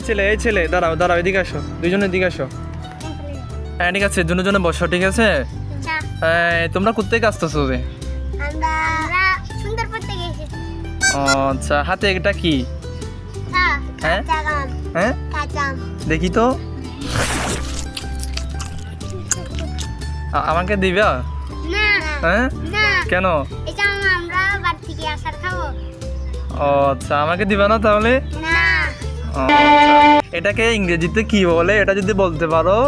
এই ছেলে এই ছেলে দাঁড়াও দাঁড়াও এদিকে আসো দুইজনে এদিকে আসো। হ্যাঁ ঠিক আছে দুজনে জনে বসো ঠিক আছে? এই, তোমরা কোথায় আসতেছো যে? ও আচ্ছা হাতে এটা কি? হ্যাঁ? হ্যাঁ? হ্যাঁ দেখি তো। আমাকে দিবা? হ্যাঁ? কেন? ও আচ্ছা আমাকে দিবা না তাহলে? না। ও। এটাকে ইংরেজিতে কি বলে? এটা যদি বলতে পারো,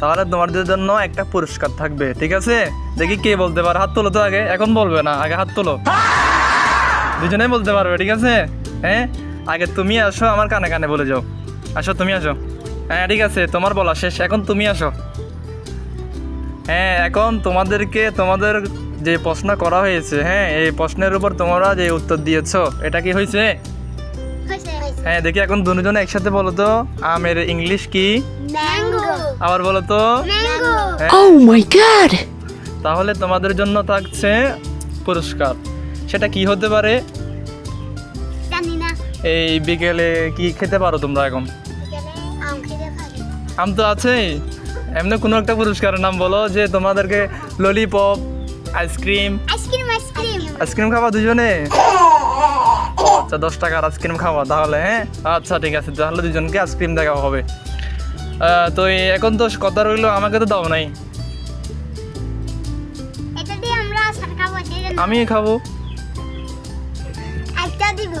তাহলে তোমাদের জন্য একটা পুরস্কার থাকবে, ঠিক আছে? দেখি কে বলতে পারো। হাত তোলো তো আগে, এখন বলবে না, আগে হাত তোলো। দুজনেই বলতে পারবে, ঠিক আছে? হ্যাঁ? আগে তুমি আসো, আমার কানে কানে বলে যাও। আসো, তুমি আসো। হ্যাঁ ঠিক আছে, তোমার বলা শেষ, এখন তুমি আসো। হ্যাঁ এখন তোমাদেরকে, তোমাদের যে প্রশ্ন করা হয়েছে হ্যাঁ এই প্রশ্নের উপর তোমরা যে উত্তর দিয়েছ, এটা কি হয়েছে? হ্যাঁ দেখি এখন দুজনে একসাথে বলো তো আমের ইংলিশ কি? ম্যাঙ্গো আবার বলো তো। ম্যাঙ্গো হ্যাঁ, Oh তাহলে তোমাদের জন্য থাকছে পুরস্কার। সেটা কি হতে পারে? জানি না। এই বিকেলে কি খেতে পারো তোমরা এখন? আম তো আছেই। এমনি কোনো একটা পুরস্কারের নাম বলো যে তোমাদেরকে lollipop ice cream ice cream ice cream ice cream খাবা দুজনে? আচ্ছা দশ টাকার আইসক্রিম খাওয়া তাহলে হ্যাঁ? আচ্ছা ঠিক আছে তাহলে দুজনকে আইসক্রিম দেখা হবে। তো এখন তো কথা রইল আমাকে তো দাও নাই। খাব আমি খাব। একটা দিব।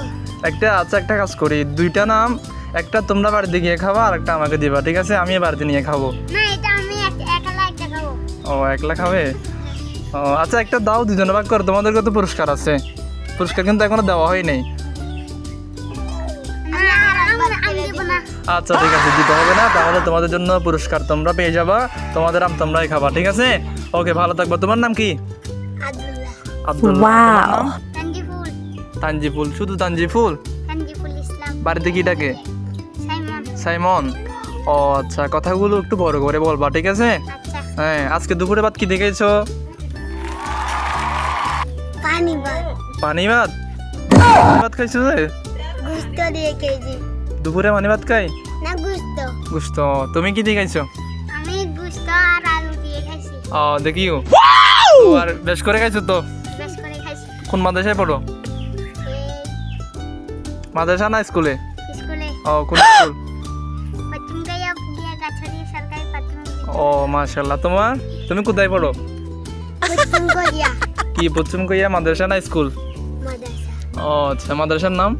একটা আচ্ছা একটা কাজ করি। দুইটা নাম একটা তোমরা বাড়িতে গিয়ে খাবা আর একটা আমাকে দিবা ঠিক আছে? আমি বাড়িতে নিয়ে খাব। না এটা আমি এক- একলা খাব। ও একলা খাবে? ও আচ্ছা একটা দাও দুজনে ভাগ করো। তোমাদেরকে তো পুরস্কার আছে। পুরস্কার কিন্তু এখনও দেওয়া হয় নাই। না। আচ্ছা ঠিক আছে দিতে হবে না। তাহলে তোমাদের জন্য পুরস্কার তোমরা পেয়ে যাবা। তোমাদের আম তোমরাই খাবা ঠিক আছে? ওকে ভালো থাকব। তোমার নাম কি? আব্দুল্লাহ। আব্দুল্লাহ। Wow. তানজিফুল। তানজিফুল। শুধু তানজিফুল? তানজিফুল ইসলাম। বাড়িতে কি ডাকে? সাইমন। সাইমন? ও আচ্ছা কথাগুলো একটু বড় করে বলবা ঠিক আছে? আচ্ছা। হ্যাঁ আজকে দুপুরে ভাত কি দেখেছ? পানি ভাত। পানি ভাত? ভাত খাইছো যে? গুস্ত দিয়ে কেজি দুপুরে পানি ভাত খাই? না গুস্ত। গুস্ত। তুমি কি দিয়ে খাইছো? আমি গুস্ত আর আলু দিয়ে খাইছি। ও দেখিও। আর বেশ করে খাইছো তো? বেশ করে খাইছি। কোন মাদ্রাসায় পড়ো? মাদ্রাসা না স্কুলে? স্কুলে। ও কোন স্কুল? ও মাশাল্লাহ তোমার তুমি কোথায় পড়ো? কি পশ্চিম কইয়া মাদ্রাসা না স্কুল? মাদ্রাসা। ও আচ্ছা। মাদ্রাসার নাম?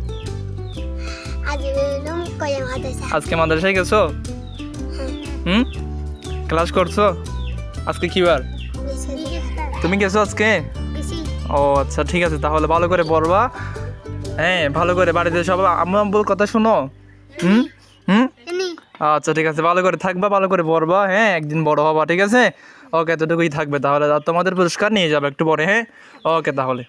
আজকে মাদ্রাসায় গেছো? হুম? ক্লাস করছ? আজকে কি বার? তুমি গেছো আজকে? ও আচ্ছা ঠিক আছে, তাহলে ভালো করে পড়বা। হ্যাঁ ভালো করে বাড়িতে সব আম্মু কথা শোনো। হুম? হুম? আচ্ছা ঠিক আছে, ভালো করে থাকবা, ভালো করে পড়বা হ্যাঁ একদিন বড় হবা, ঠিক আছে? ওকে, এতটুকুই থাকবে, তাহলে তোমাদের পুরস্কার নিয়ে যাবে একটু পরে হ্যাঁ? ওকে, তাহলে।